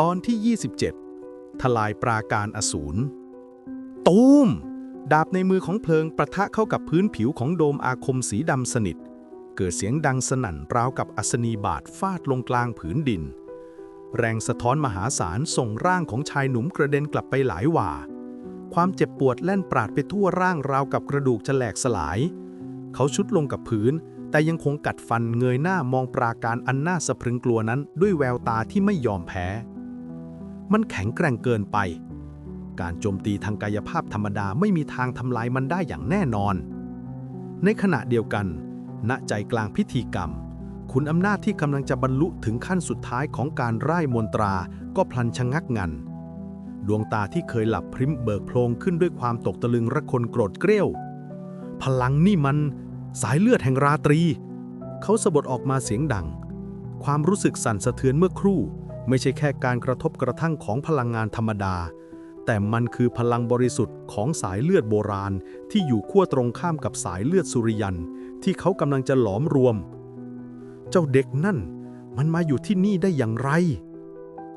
ตอนที่ 27 ทลายปราการอสูร ตูม ดาบในมือของเพลิงประทะเข้ากับพื้นผิวของโดมอาคมสีดำสนิท เกิดเสียงดังสนั่นราวกับอัศนีบาทฟาดลงกลางผืนดิน แรงสะท้อนมหาศาลส่งร่างของชายหนุ่มกระเด็นกลับไปหลายว่า ความเจ็บปวดแล่นปราดไปทั่วร่างราวกับกระดูกจะแหลกสลาย เขาชุดลงกับพื้นแต่ยังคงกัดฟันเงยหน้ามองปราการอันน่าสะพรึงกลัวนั้นด้วยแววตาที่ไม่ยอมแพ้ มันแข็งแกร่งเกินไป การโจมตีทางกายภาพธรรมดาไม่มีทางทำลายมันได้อย่างแน่นอน ในขณะเดียวกัน ณใจกลางพิธีกรรม คุณอำนาจที่กำลังจะบรรลุถึงขั้นสุดท้ายของการร่ายมนตราก็พลันชะงักงัน ดวงตาที่เคยหลับพริมเบิกโพลงขึ้นด้วยความตกตะลึงระคนโกรธเกรี้ยว พลังนี่มันสายเลือดแห่งราตรี เขาสะบดออกมาเสียงดัง ความรู้สึกสั่นสะเทือนเมื่อครู่ ไม่ใช่แค่การกระทบกระทั่งของพลังงานธรรมดา แต่มันคือพลังบริสุทธิ์ของสายเลือดโบราณ ที่อยู่ขั้วตรงข้ามกับสายเลือดสุริยัน ที่เขากำลังจะหลอมรวม เจ้าเด็กนั่น มันมาอยู่ที่นี่ได้อย่างไร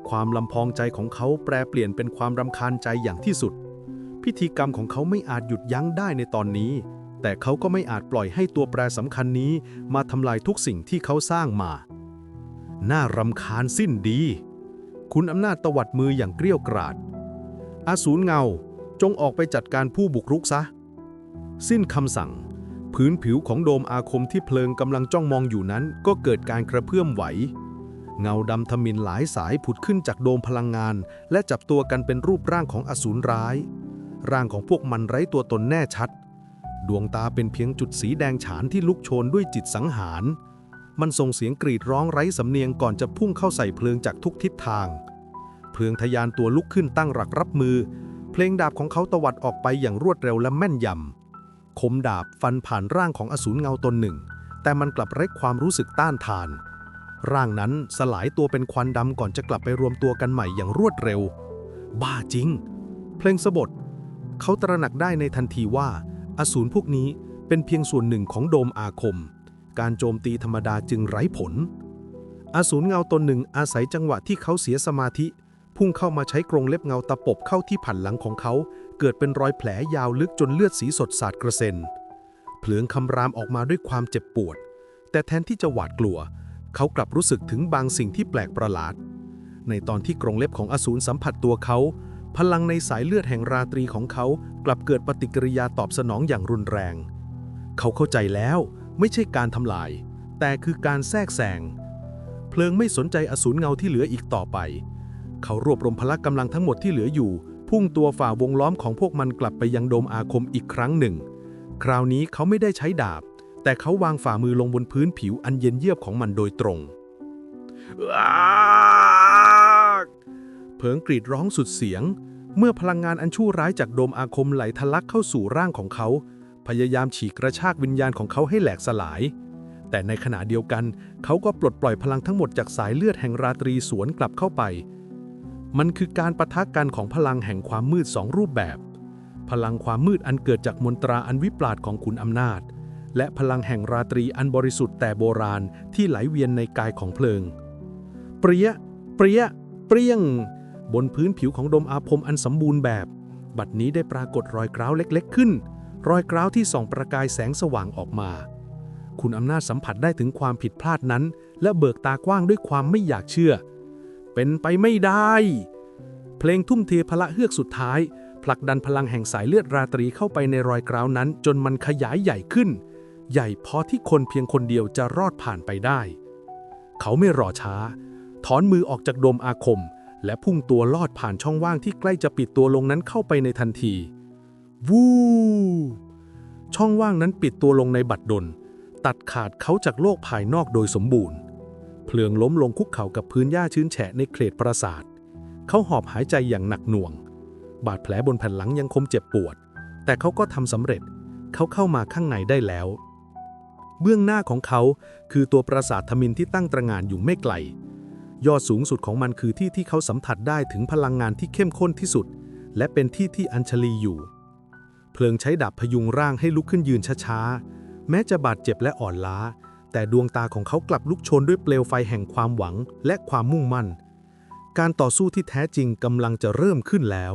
ความลำพองใจของเขาแปรเปลี่ยนเป็นความรำคาญใจอย่างที่สุด พิธีกรรมของเขาไม่อาจหยุดยั้งได้ในตอนนี้ แต่เขาก็ไม่อาจปล่อยให้ตัวแปรสำคัญนี้ มาทำลายทุกสิ่งที่เขาสร้างมา น่ารำคาญสิ้นดี คุณอำนาจตวัดมืออย่างเกรี้ยวกราด อาสูรเงาจงออกไปจัดการผู้บุกรุกซะ สิ้นคำสั่ง พื้นผิวของโดมอาคมที่เพลิงกำลังจ้องมองอยู่นั้นก็เกิดการกระเพื่อมไหว เงาดำทมินหลายสายผุดขึ้นจากโดมพลังงาน และจับตัวกันเป็นรูปร่างของอสูรร้าย ร่างของพวกมันไร้ตัวตนแน่ชัด ดวงตาเป็นเพียงจุดสีแดงฉานที่ลุกโชนด้วยจิตสังหาร มันส่งเสียงกรีดร้องไร้สำเนียงก่อนจะพุ่งเข้าใส่เพลิงจากทุกทิศทาง เพลิงทะยานตัวลุกขึ้นตั้งหลักรับมือ เพลงดาบของเขาตวัดออกไปอย่างรวดเร็วและแม่นยำคมดาบฟันผ่านร่างของอสูรเงาตนหนึ่ง แต่มันกลับไร้ความรู้สึกต้านทาน ร่างนั้นสลายตัวเป็นควันดำก่อนจะกลับไปรวมตัวกันใหม่อย่างรวดเร็ว บ้าจริง เพลงสะบดเขาตระหนักได้ในทันทีว่า อสูรพวกนี้เป็นเพียงส่วนหนึ่งของโดมอาคม การโจมตีธรรมดาจึงไร้ผล อสูรเงาตนหนึ่งอาศัยจังหวะที่เขาเสียสมาธิ พุ่งเข้ามาใช้กรงเล็บเงาตะปบเข้าที่ผันหลังของเขา เกิดเป็นรอยแผลยาวลึกจนเลือดสีสดสาดกระเซ็นเพลืองคำรามออกมาด้วยความเจ็บปวด แต่แทนที่จะหวาดกลัว เขากลับรู้สึกถึงบางสิ่งที่แปลกประหลาด ในตอนที่กรงเล็บของอสูรสัมผัสตัวเขา พลังในสายเลือดแห่งราตรีของเขากลับเกิดปฏิกิริยาตอบสนองอย่างรุนแรง เขาเข้าใจแล้ว ไม่ใช่การทำลาย แต่คือการแทรกแซงเพลิงไม่สนใจอสูรเงาที่เหลืออีกต่อไป เขารวบรวมพละกำลังทั้งหมดที่เหลืออยู่ พุ่งตัวฝ่าวงล้อมของพวกมันกลับไปยังโดมอาคมอีกครั้งหนึ่ง คราวนี้เขาไม่ได้ใช้ดาบ แต่เขาวางฝ่ามือลงบนพื้นผิวอันเย็นเยือกของมันโดยตรงเพิงกรีดร้องสุดเสียง เมื่อพลังงานอันชั่วร้ายจากโดมอาคมไหลทะลักเข้าสู่ร่างของเขา พยายามฉีกกระชากวิญญาณของเขาให้แหลกสลาย แต่ในขณะเดียวกัน เขาก็ปลดปล่อยพลังทั้งหมดจากสายเลือดแห่งราตรีสวนกลับเข้าไป มันคือการประทะกันของพลังแห่งความมืดสองรูปแบบ พลังความมืดอันเกิดจากมนตราอันวิปลาสของขุนอำนาจ และพลังแห่งราตรีอันบริสุทธิ์แต่โบราณที่ไหลเวียนในกายของเพลิง เปรี้ย เปรี้ย เปรี้ยง บนพื้นผิวของดมอาพมอันสมบูรณ์แบบ บัดนี้ได้ปรากฏรอยกร้าวเล็ก ๆ ขึ้น รอยกร้าวที่ส่องประกายแสงสว่างออกมา คุณอำนาจสัมผัสได้ถึงความผิดพลาดนั้น และเบิกตากว้างด้วยความไม่อยากเชื่อ เป็นไปไม่ได้ เพลงทุ่มเทพละเฮือกสุดท้าย ผลักดันพลังแห่งสายเลือดราตรีเข้าไปในรอยกร้าวนั้น จนมันขยายใหญ่ขึ้น ใหญ่พอที่คนเพียงคนเดียวจะรอดผ่านไปได้ เขาไม่รอช้า ถอนมือออกจากโดมอาคม และพุ่งตัวลอดผ่านช่องว่างที่ใกล้จะปิดตัวลงนั้นเข้าไปในทันที วูช่องว่างนั้นปิดตัวลงในบัดดล ตัดขาดเขาจากโลกภายนอกโดยสมบูรณ์ เพลิงล้มลงคุกเข่ากับพื้นหญ้าชื้นแฉะในเขตปราสาท เขาหอบหายใจอย่างหนักหน่วง บาดแผลบนแผ่นหลังยังคมเจ็บปวด แต่เขาก็ทำสำเร็จ เขาเข้ามาข้างในได้แล้ว เบื้องหน้าของเขาคือตัวปราสาททมินที่ตั้งตระหง่านอยู่ไม่ไกล ยอดสูงสุดของมันคือที่ที่เขาสัมผัสได้ถึงพลังงานที่เข้มข้นที่สุด และเป็นที่ที่อัญชลีอยู่ เพลิงใช้ดับพยุงร่างให้ลุกขึ้นยืนช้าๆ แม้จะบาดเจ็บและอ่อนล้า แต่ดวงตาของเขากลับลุกโชนด้วยเปลวไฟแห่งความหวังและความมุ่งมั่น การต่อสู้ที่แท้จริงกำลังจะเริ่มขึ้นแล้ว